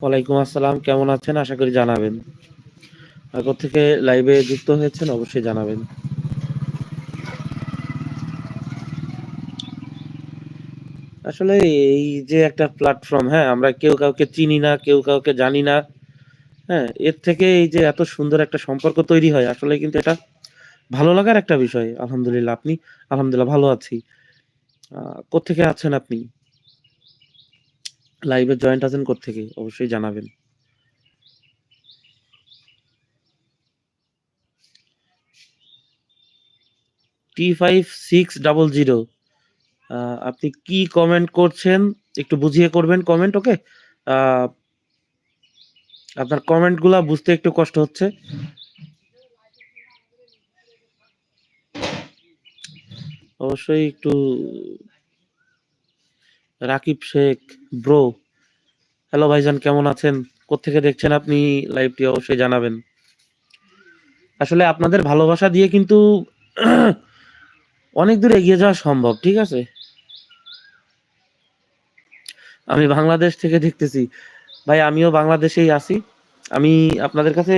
ওয়ালাইকুম আসসালাম, কেমন আছেন? আশা করি জানাবেন। আর থেকে লাইভে যুক্ত হয়েছেন, অবশ্যই জানাবেন। আসলে এই যে একটা প্ল্যাটফর্ম হ্যাঁ আমরা কেউ কাউকে চিনি না, কেউ কাউকে জানি না হ্যাঁ এর থেকে এই যে এত সুন্দর একটা সম্পর্ক তৈরি হয়, আসলে কিন্তু এটা ভালো লাগার একটা বিষয় আলহামদুলিল্লাহ আপনি আলহামদুলিল্লাহ ভালো আছি। আহ, কোত্থেকে আছেন আপনি? লাইভে জয়েন্ট আছেন কোত্থেকে? অবশ্যই জানাবেন। T five six double zero আপনি কি কমেন্ট করছেন? একটু বুঝিয়ে করবেন কমেন্ট ওকে আপনার কমেন্টগুলা বুঝতে একটু কষ্ট হচ্ছে। অবশ্যই একটু রাকিব শেখ ব্রো হ্যালো ভাইজান, কেমন আছেন? কোত্থেকে দেখছেন আপনি? লাইভটি অবশ্যই জানাবেন। আসলে আপনাদের ভালোবাসা দিয়ে কিন্তু অনেক দূর এগিয়ে যাওয়া সম্ভব, ঠিক আছে? আমি বাংলাদেশ থেকে দেখতেছি। ভাই, আমিও বাংলাদেশেই আছি। আমি আপনাদের কাছে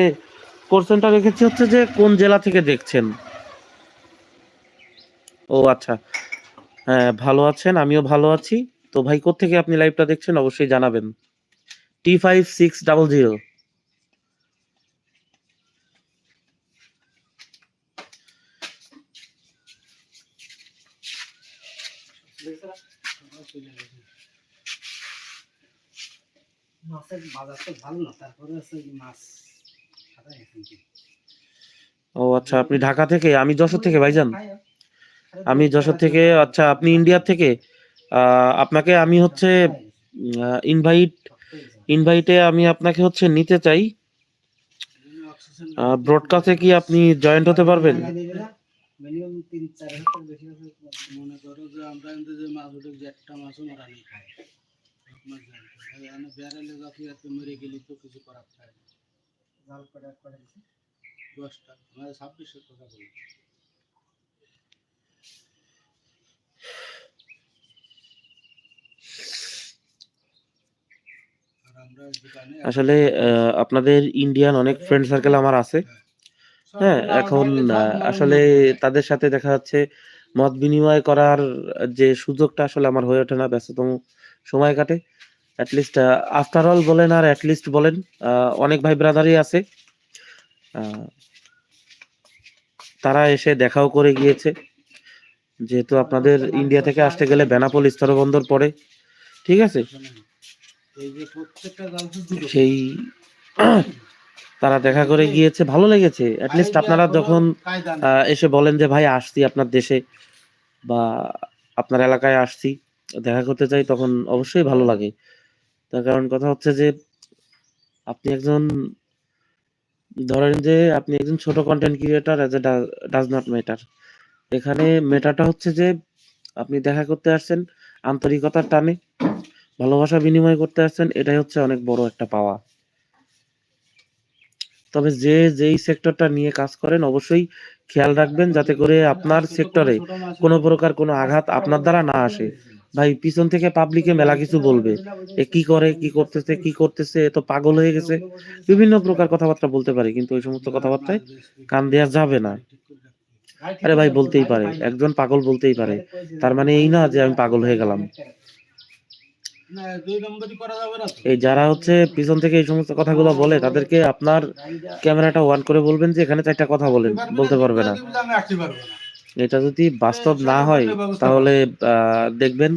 কোশ্চেনটা রেখেছি হচ্ছে যে কোন জেলা থেকে দেখছেন? ও আচ্ছা। হ্যাঁ ভালো আছেন, আমিও ভালো আছি। তো ভাই, কোত্থেকে আপনি লাইভটা দেখছেন? অবশ্যই জানাবেন। T five six double zero ও আচ্ছা আপনি ঢাকা থেকে? আমি যশোর থেকে, ভাইজান। আমি যশোর থেকে আচ্ছা আপনি ইন্ডিয়ার থেকে আপনাকে আমি হচ্ছে ইনভাইট ইনভাইটে আমি আপনাকে হচ্ছে নিতে চাই। ব্রডকাস্টে কি আপনি জয়েন্ট হতে পারবেন বেশি আছে মনে করো যে আমরা কিন্তু যে মাছ উঠে যে একটা মাছও মারা নেই খাই মাছ জানি এখানে বেড়ালে যাতে এত মরে গেলি তো কিছু করার থাকে না। জাল কটা করে দিছে দশটা আমাদের ছাব্বিশের কথা বলি আর আমরা দোকানে আসলে আপনাদের ইন্ডিয়ান অনেক ফ্রেন্ড সার্কেল আমার আছে। হ্যাঁ এখন আসলে তাদের সাথে দেখা যাচ্ছে মত বিনিময় করার যে সুযোগটা আসলে আমার হয়ে ওঠে না, ব্যস্ততম সময় কাটে। অ্যাটলিস্ট আফটার অল বলেন আর অ্যাটলিস্ট বলেন অনেক ভাই ব্রাদারই আছে। তারা এসে দেখাও করে গিয়েছে। যেহেতু আপনাদের ইন্ডিয়া থেকে আসতে গেলে বেনাপোল স্থলবন্দর পড়ে। ঠিক আছে? সেই তারা দেখা করে গিয়েছে ভালো লেগেছে। অ্যাটলিস্ট আপনারা যখন এসে বলেন যে ভাই আসছি আপনার দেশে বা আপনার এলাকায় আসছি দেখা করতে চাই তখন অবশ্যই ভালো লাগে। তার কারণ কথা হচ্ছে যে আপনি একজন ধরেন যে আপনি একজন ছোট content creator as a does not matter এখানে মেটারটা হচ্ছে যে আপনি দেখা করতে আসছেন আন্তরিকতার টানে। ভালোবাসা বিনিময় করতে আসছেন, এটাই হচ্ছে অনেক বড় একটা পাওয়া। তবে যে, যেই সেক্টরটা নিয়ে কাজ করেন, অবশ্যই খেয়াল রাখবেন যাতে করে আপনার সেক্টরে কোনো প্রকার কোনো আঘাত আপনার দ্বারা না আসে। ভাই, পিছন থেকে পাবলিকে মেলা কিছু বলবে। এ কি করে, কি করতেছে কি করতেছে, এ তো পাগল হয়ে গেছে। বিভিন্ন প্রকার কথাবার্তা বলতে পারে, কিন্তু ওই সমস্ত কথাবার্তায় কান দেওয়া যাবে না। আরে ভাই, বলতেই পারে। একজন পাগল বলতেই পারে। তার মানে এই না যে আমি পাগল হয়ে গেলাম না দুই নম্বরই করা যাবে না তো এই যারা হচ্ছে পিছন থেকে এই সমস্ত কথাগুলো বলে তাদেরকে আপনার ক্যামেরাটা ওয়ান করে বলবেন যে এখানে চারটা কথা বলেন বলতে পারবে না। এটা যদি বাস্তব না হয় তাহলে দেখবেন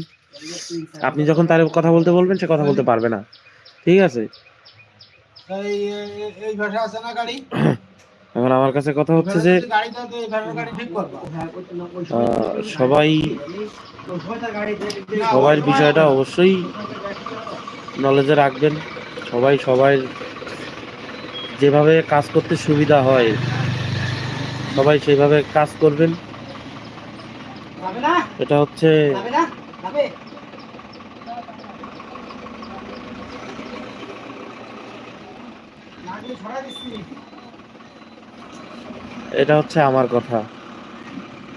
আপনি যখন তার কথা বলতে বলবেন সে কথা বলতে পারবে না। ঠিক আছে? এখন আমার কাছে কথা হচ্ছে যে সবাই সবার বিষয়টা অবশ্যই নলেজে রাখবেন। সবাই সবাই যেভাবে কাজ করতে সুবিধা হয়, সবাই সেইভাবে কাজ করবেন। এটা হচ্ছে এটা হচ্ছে আমার কথা।